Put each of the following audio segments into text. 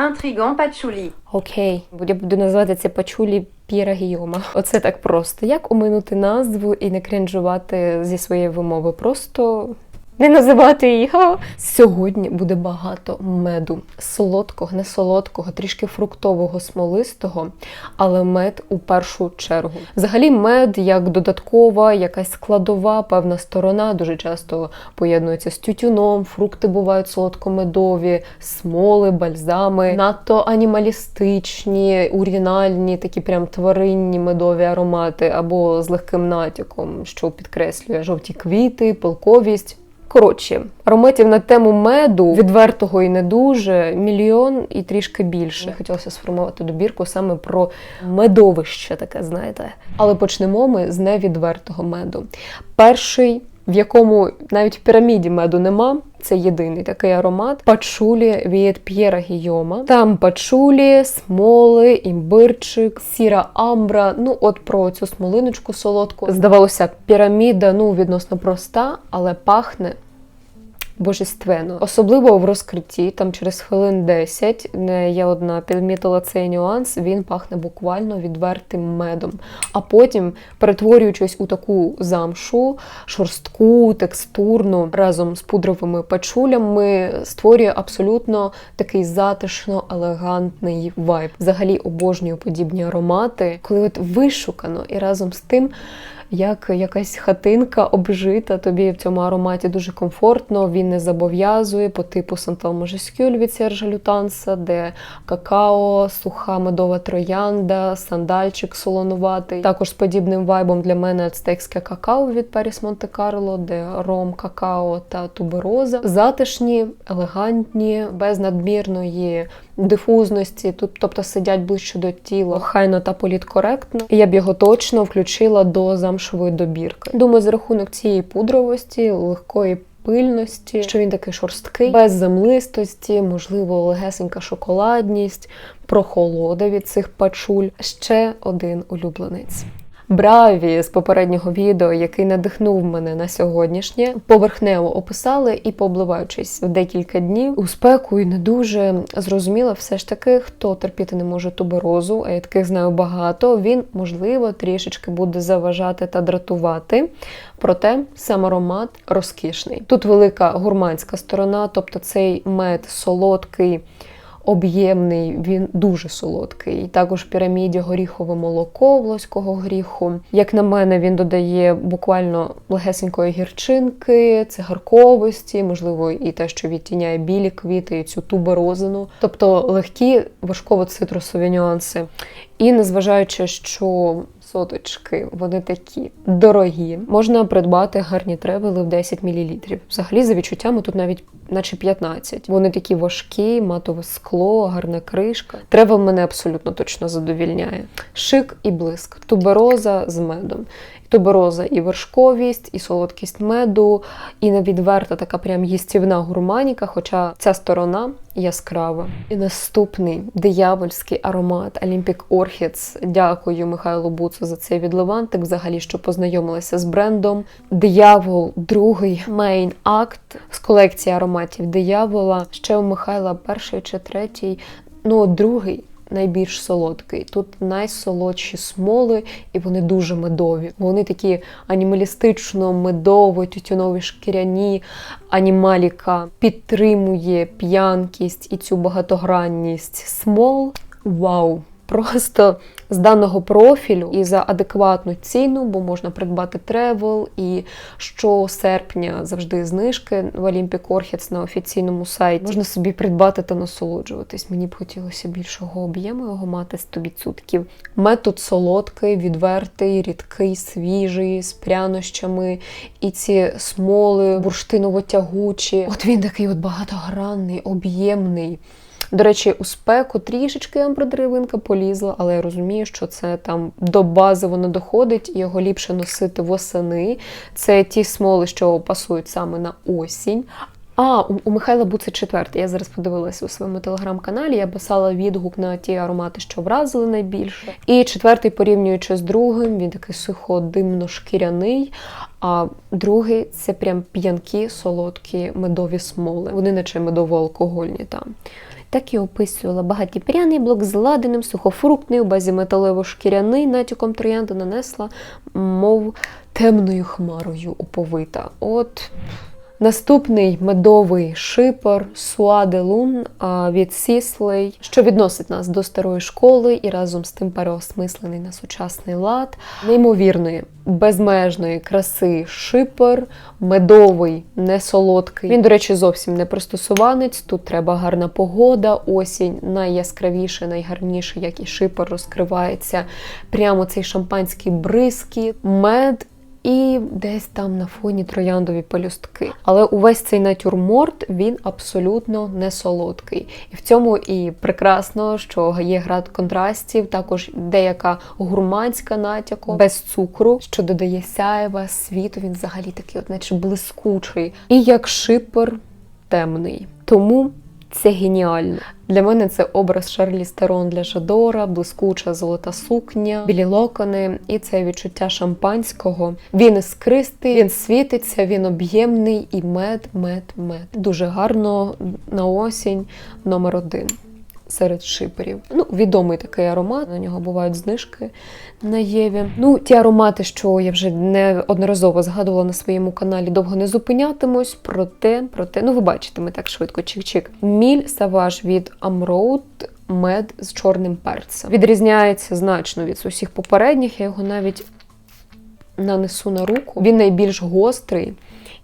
Intrigant пачулі. Окей, я буду називати це пачулі П'єра Гійома. Оце так просто. Як оминути назву і не крінжувати зі своєї вимови? Просто не називати її. Сьогодні буде багато меду. Солодкого, не солодкого, трішки фруктового, смолистого, але мед у першу чергу. Взагалі, мед як додаткова, якась складова, певна сторона дуже часто поєднується з тютюном. Фрукти бувають солодкомедові, смоли, бальзами, надто анімалістичні, урінальні, такі прям тваринні медові аромати, або з легким натяком, що підкреслює жовті квіти, пилковість. Коротше, ароматів на тему меду, відвертого і не дуже, мільйон і трішки більше. Хотілося сформувати добірку саме про медовище, таке, знаєте. Але почнемо ми з невідвертого меду. Перший, в якому навіть в піраміді меду нема, це єдиний такий аромат пачулі від П'єра Гійома. Там пачулі, смоли, імбирчик, сіра амбра. Ну, от про цю смолиночку солодку. Здавалося, піраміда ну відносно проста, але пахне. Божественно, особливо в розкритті, там через хвилин 10, не я одна підмітила цей нюанс, він пахне буквально відвертим медом. А потім, перетворюючись у таку замшу, шорстку, текстурну, разом з пудровими пачулями, створює абсолютно такий затишно елегантний вайб. Взагалі обожнюю подібні аромати, коли от вишукано і разом з тим як якась хатинка обжита, тобі в цьому ароматі дуже комфортно, він не зобов'язує по типу Сантал Можескюль від Сержа Лютанса, де какао, суха медова троянда, сандальчик солонуватий. Також з подібним вайбом для мене ацтекське какао від Паріс Монте-Карло, де ром, какао та тубероза. Затишні, елегантні, без надмірної дифузності, тут, тобто сидять ближче до тіла, хайно та політкоректно. Я б його точно включила до замшової добірки. Думаю, за рахунок цієї пудровості, легкої. Пильності, що він такий шорсткий, без землистості, можливо, легесенька шоколадність, прохолода від цих пачуль. Ще один улюбленець. Браві з попереднього відео, який надихнув мене на сьогоднішнє, поверхнево описали і, пообливаючись в декілька днів у спеку і не дуже зрозуміла все ж таки, хто терпіти не може туберозу, а я таких знаю багато. Він, можливо, трішечки буде заважати та дратувати. Проте сам аромат розкішний. Тут велика гурманська сторона, тобто цей мед солодкий об'ємний, він дуже солодкий. Також в піраміді горіхове молоко волоського гріху. Як на мене, він додає буквально легесенької гірчинки, цигарковості, можливо, і те, що відтіняє білі квіти, і цю туберозину. Тобто легкі важково-цитрусові нюанси. І незважаючи, що соточки, вони такі дорогі, можна придбати гарні тревели в 10 мл. Взагалі, за відчуттями, тут навіть наче 15. Вони такі важкі, матове скло, гарна кришка. Тревел мене абсолютно точно задовільняє. Шик і блиск, тубероза з медом. Тубероза і вершковість, і солодкість меду, і невідверта така прям їстівна гурманіка, хоча ця сторона яскрава. І наступний диявольський аромат Olympic Orchids. Дякую Михайлу Буцу за цей відливантик. Взагалі, що познайомилася з брендом. Диявол, другий мейн акт з колекції ароматів диявола. Ще у Михайла перший чи третій. Ну, другий найбільш солодкий. Тут найсолодші смоли, і вони дуже медові. Вони такі анімалістично медово, тютюнові шкіряні. Анімаліка підтримує п'янкість і цю багатогранність смол. Вау! Просто з даного профілю і за адекватну ціну, бо можна придбати тревел, і щосерпня завжди знижки в Olympic Orchids на офіційному сайті. Можна собі придбати та насолоджуватись. Мені б хотілося більшого об'єму його мати 100%. Метод солодкий, відвертий, рідкий, свіжий, з прянощами. І ці смоли бурштиново-тягучі. От він такий от багатогранний, об'ємний. До речі, у спеку трішечки амбродеревинка полізла, але я розумію, що це там до бази воно доходить, його ліпше носити восени. Це ті смоли, що пасують саме на осінь. А, у, Михайла Буци четвертий. Я зараз подивилася у своєму телеграм-каналі. Я писала відгук на ті аромати, що вразили найбільше. І четвертий, порівнюючи з другим, він такий сухо-димно-шкіряний. А другий це прям п'янкі, солодкі медові смоли. Вони наче медово-алкогольні там. Так і описувала багатіпряний блок з ладеним, сухофруктний, у базі металево-шкіряний натяком троянду нанесла, мов темною хмарою оповита. От Наступний медовий шипор Суаделун від Сіслей, що відносить нас до старої школи і разом з тим переосмислений на сучасний лад, неймовірної, безмежної краси шипор, медовий, не солодкий. Він, до речі, зовсім не пристосуванець. Тут треба гарна погода, осінь найяскравіше, найгарніше, як і шипор розкривається. Прямо цей шампанський бризки, мед і десь там на фоні трояндові пелюстки. Але увесь цей натюрморт він абсолютно не солодкий. І в цьому і прекрасно, що є град контрастів, також деяка гурманська натяку, без цукру, що додає сяєва, світу. Він взагалі такий, от наче блискучий. І як шипер темний. Тому це геніально. Для мене це образ Шарлі Стерон для Жадора, блискуча золота сукня, білі локони і це відчуття шампанського. Він іскристий, він світиться, він об'ємний і мед, мед, мед. Дуже гарно на осінь номер один серед шиперів. Ну, відомий такий аромат. На нього бувають знижки на Єві. Ну, ті аромати, що я вже неодноразово згадувала на своєму каналі, довго не зупинятимусь. Проте, проте, ну ви бачите, ми так швидко чик-чик. Міль Саваж від Amroad мед з чорним перцем. Відрізняється значно від усіх попередніх. Я його навіть нанесу на руку. Він найбільш гострий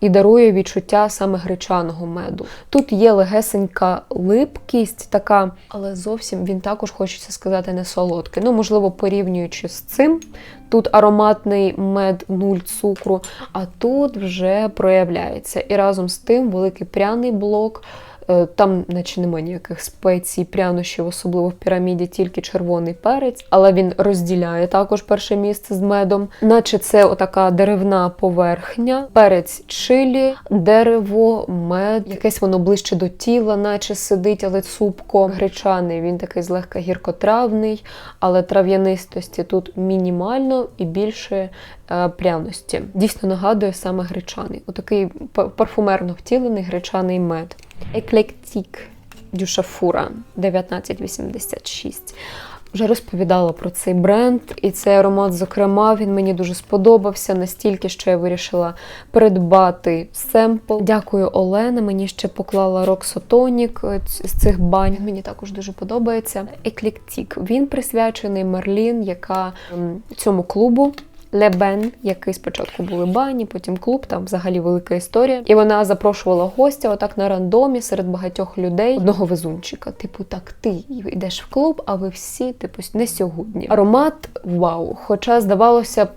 і дарує відчуття саме гречаного меду. Тут є легесенька липкість, така, але зовсім він також хочеться сказати не солодкий. Ну, можливо, порівнюючи з цим. Тут ароматний мед, нуль цукру, а тут вже проявляється. І разом з тим великий пряний блок. Е, там, наче немає ніяких спецій, прянощів, особливо в піраміді, тільки червоний перець, але він розділяє також перше місце з медом, наче це отака деревна поверхня, перець чилі, дерево, мед, якесь воно ближче до тіла, наче сидить, але цупко. Гречаний він такий злегка гіркотравний, але трав'янистості тут мінімально і більше е, пряності. Дійсно нагадує саме гречаний. Отакий парфумерно втілений гречаний мед. Еклектік Дюшафура 1986. Вже розповідала про цей бренд, і цей аромат, зокрема, він мені дуже сподобався настільки, що я вирішила придбати семпл. Дякую, Олена. Мені ще поклала Роксотонік з цих бань. Мені також дуже подобається. Еклектік. Він присвячений Мерлін, яка цьому клубу. Лебен, який спочатку були бані, потім клуб, там взагалі велика історія. І вона запрошувала гостя отак на рандомі серед багатьох людей одного везунчика. Типу, так, ти йдеш в клуб, а ви всі, типу, не сьогодні. Аромат вау. Хоча, здавалося б,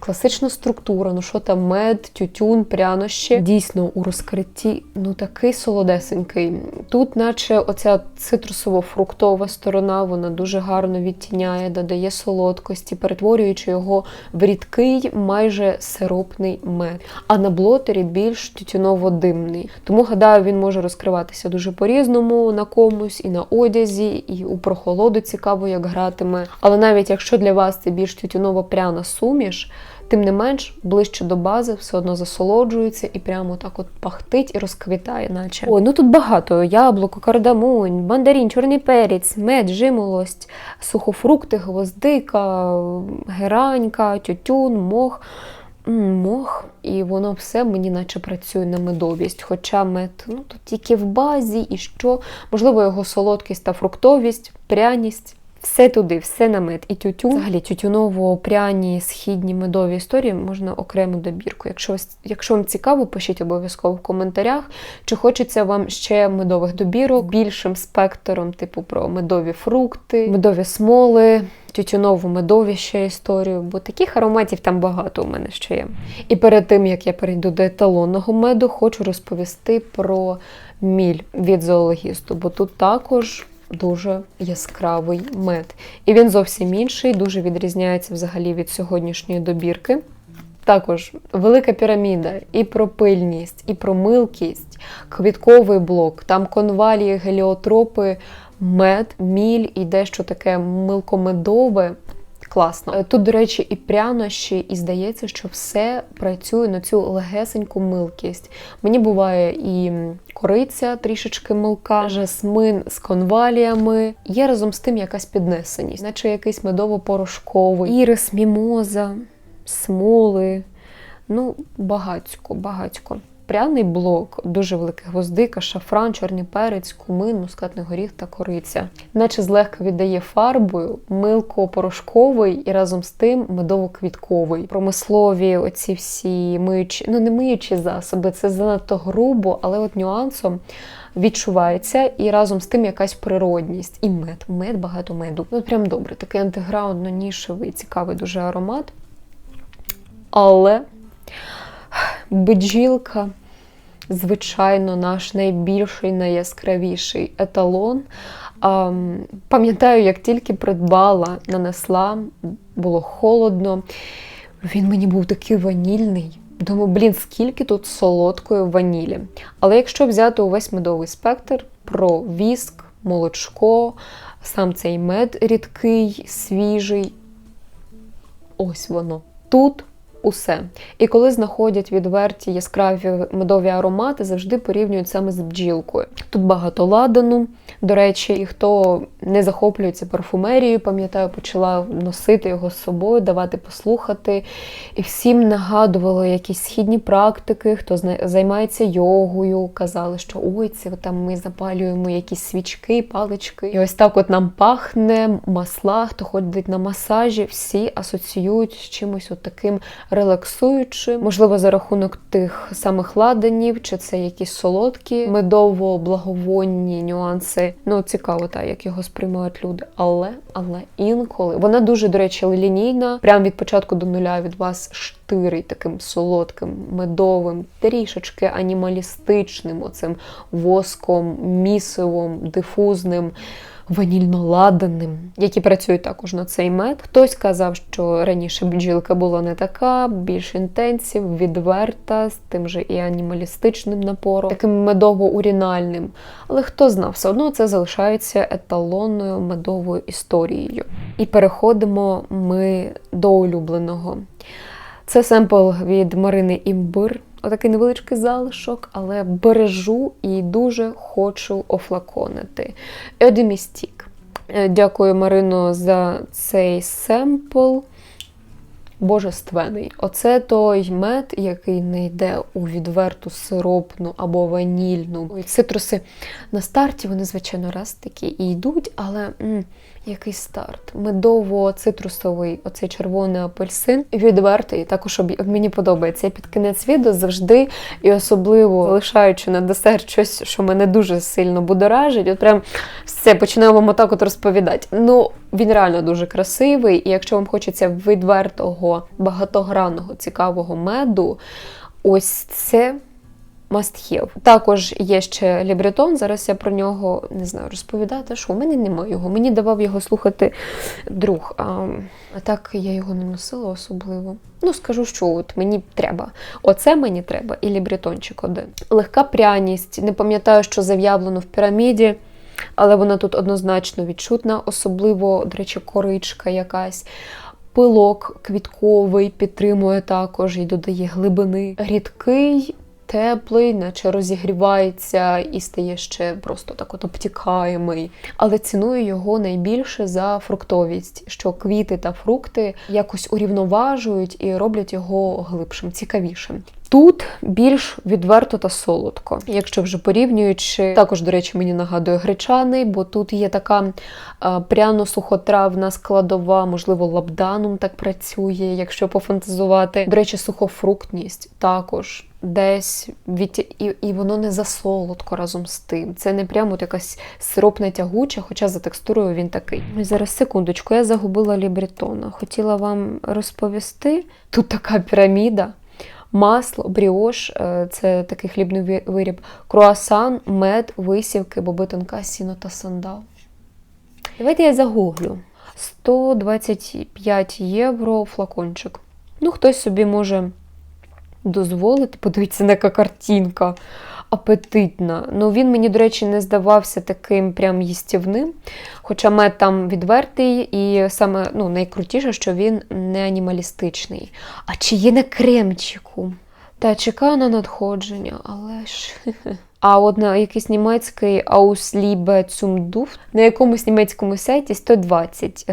класична структура, ну що там, мед, тютюн, прянощі. Дійсно, у розкритті ну такий солодесенький. Тут, наче оця цитрусово-фруктова сторона, вона дуже гарно відтіняє, додає солодкості, перетворюючи його в рід рідкий, майже сиропний мед, а на блотері більш тютюново-димний. Тому, гадаю, він може розкриватися дуже по-різному на комусь, і на одязі, і у прохолоду цікаво, як гратиме. Але навіть якщо для вас це більш тютюново-пряна суміш, Тим не менш, ближче до бази все одно засолоджується і прямо так от пахтить і розквітає, наче. Ой, ну тут багато: яблуко, кардамонь, мандарин, чорний перець, мед, жимолость, сухофрукти, гвоздика, геранька, тютюн, мох. Мох, і воно все мені наче працює на медовість. Хоча мед ну, тут тільки в базі, і що, можливо, його солодкість та фруктовість, пряність. Все туди, все на мед. І тютюн. Взагалі тютюново-пряні, східні медові історії можна окрему добірку. Якщо якщо вам цікаво, пишіть обов'язково в коментарях, чи хочеться вам ще медових добірок більшим спектром, типу про медові фрукти, медові смоли. Тютюнову медові ще історію, бо таких ароматів там багато у мене ще є. І перед тим, як я перейду до еталонного меду, хочу розповісти про міль від зоологісту, бо тут також дуже яскравий мед. І він зовсім інший, дуже відрізняється взагалі від сьогоднішньої добірки. Також велика піраміда і про пильність, і про милкість, квітковий блок, там конвалії, геліотропи, мед, міль і дещо таке милкомедове. Класно. Е, Тут, до речі, і прянощі, і здається, що все працює на цю легесеньку милкість. Мені буває і кориця трішечки милка, жасмин з конваліями. Є разом з тим якась піднесеність, наче якийсь медово-порошковий, ірис, мімоза, смоли. Ну, багацько, багацько. Пряний блок, дуже великий гвоздика, шафран, чорний перець, кумин, мускатний горіх та кориця. Наче злегка віддає фарбою, милко-порошковий і разом з тим медово-квітковий. Промислові оці всі миючі, ну не миючі засоби, це занадто грубо, але от нюансом відчувається і разом з тим якась природність. І мед. Мед, багато меду. Ну, прям добре, такий антиграундно нішевий, цікавий дуже аромат. Але бджілка, звичайно, наш найбільший, найяскравіший еталон. Пам'ятаю, як тільки придбала, нанесла, було холодно. Він мені був такий ванільний. Думаю, блін, скільки тут солодкої ванілі. Але якщо взяти увесь медовий спектр про віск, молочко, сам цей мед рідкий, свіжий, ось воно. Тут усе. І коли знаходять відверті яскраві медові аромати, завжди порівнюють саме з бджілкою. Тут багато ладану. До речі, і хто не захоплюється парфумерією, пам'ятаю, почала носити його з собою, давати послухати. І всім нагадувало якісь східні практики, хто займається йогою, казали, що ой, це там ми запалюємо якісь свічки, палички. І ось так от нам пахне масла, хто ходить на масажі, всі асоціюють з чимось от таким релаксуючим, можливо, за рахунок тих самих ладанів, чи це якісь солодкі, медово-благовонні нюанси. Ну, цікаво, так, як його сприймають люди. Але, але інколи вона дуже, до речі, лінійна. Прямо від початку до нуля від вас штирить таким солодким, медовим, трішечки анімалістичним, оцим воском, місивом, дифузним ванільно-ладаним, які працюють також на цей мед. Хтось казав, що раніше бджілка була не така, більш інтенсів, відверта, з тим же і анімалістичним напором, таким медово-урінальним. Але хто знав, все одно це залишається еталонною медовою історією. І переходимо ми до улюбленого. Це семпл від Марини Імбир. Отакий невеличкий залишок, але бережу і дуже хочу офлаконити. De Е, Дякую, Марино, за цей семпл. Божественний. Оце той мед, який не йде у відверту сиропну або ванільну. Цитруси на старті, вони, звичайно, раз такі і йдуть, але м, який старт. Медово-цитрусовий, оцей червоний апельсин, відвертий. Також мені подобається. Я під кінець відео завжди і особливо залишаючи на десерт щось, що мене дуже сильно будоражить. От прям все починаю вам отак от розповідати. Ну, він реально дуже красивий, і якщо вам хочеться відвертого, багатогранного, цікавого меду, ось це must have. Також є ще лібретон. Зараз я про нього не знаю розповідати, що у мене немає його. Мені давав його слухати друг. А, а так я його не носила особливо. Ну, скажу, що от мені треба. Оце мені треба, і лібретончик один. Легка пряність. Не пам'ятаю, що заявлено в піраміді. Але вона тут однозначно відчутна, особливо, до речі, коричка якась. Пилок квітковий підтримує також і додає глибини. Рідкий, теплий, наче розігрівається і стає ще просто так от обтікаємий. Але ціную його найбільше за фруктовість, що квіти та фрукти якось урівноважують і роблять його глибшим, цікавішим. Тут більш відверто та солодко, якщо вже порівнюючи, також, до речі, мені нагадує гречаний, бо тут є така пряно-сухотравна складова, можливо, лабданум так працює, якщо пофантазувати. До речі, сухофруктність також десь від і, і воно не засолодко разом з тим. Це не прямо от якась сиропна тягуча, хоча за текстурою він такий. Зараз секундочку, я загубила лібретона. Хотіла вам розповісти. Тут така піраміда. Масло, бріош е, це такий хлібний виріб, круасан, мед, висівки, боби тонка, сіно та сандал. Давайте я загуглю. 125 євро флакончик. Ну, хтось собі може дозволити. Подивіться, яка картинка. апетитна. Ну, він мені, до речі, не здавався таким прям їстівним. Хоча мед там відвертий, і саме ну, найкрутіше, що він не анімалістичний. А чи є на кремчику? Та чекаю на надходження, але ж. А от на якийсь німецький Ausliebe zum Duft на якомусь німецькому сайті 120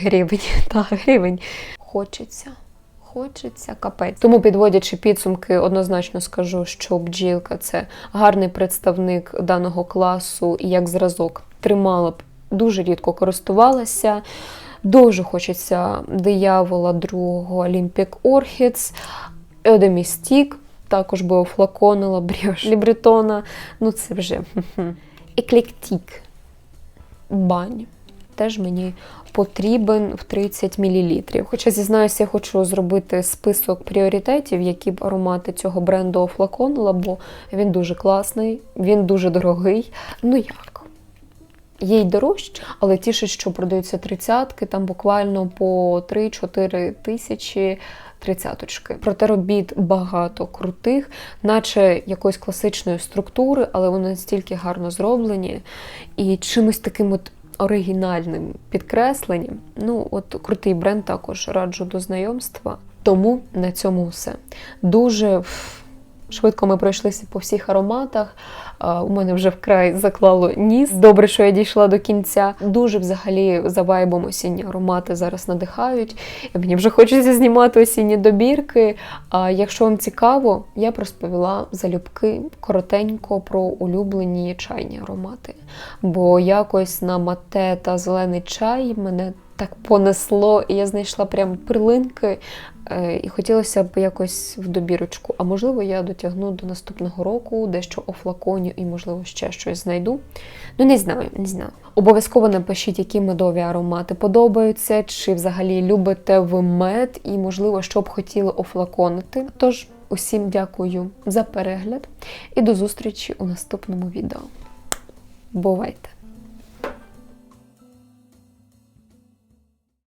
гривень. Та, гривень. Хочеться. Хочеться капець. Тому, підводячи підсумки, однозначно скажу, що бджілка це гарний представник даного класу і як зразок тримала б, дуже рідко користувалася. Дуже хочеться диявола другого Olympic Orchids, Едемістік, також би офлаконила бріош Лібретона. Ну це вже еклектік. Бань. Теж мені потрібен в 30 мл. Хоча, зізнаюся, я хочу зробити список пріоритетів, які б аромати цього бренду офлаконила, бо він дуже класний, він дуже дорогий. Ну як? Є й дорожче, але тішить, що продаються тридцятки, там буквально по 3-4 тисячі тридцяточки. Проте робіт багато крутих, наче якоїсь класичної структури, але вони настільки гарно зроблені і чимось таким от оригінальним підкресленням. Ну, от крутий бренд також раджу до знайомства. Тому на цьому все. Дуже швидко ми пройшлися по всіх ароматах. У мене вже вкрай заклало ніс. Добре, що я дійшла до кінця. Дуже взагалі за вайбом осінні аромати зараз надихають. Мені вже хочеться знімати осінні добірки. А якщо вам цікаво, я б розповіла залюбки коротенько про улюблені чайні аромати. Бо якось на мате та зелений чай мене так понесло, і я знайшла прям перлинки. Е, І хотілося б якось в добірочку. А можливо, я дотягну до наступного року дещо офлаконю і, можливо, ще щось знайду. Ну, не знаю, не знаю. Обов'язково напишіть, які медові аромати подобаються, чи взагалі любите ви мед, і, можливо, що б хотіли офлаконити. Тож, усім дякую за перегляд і до зустрічі у наступному відео. Бувайте!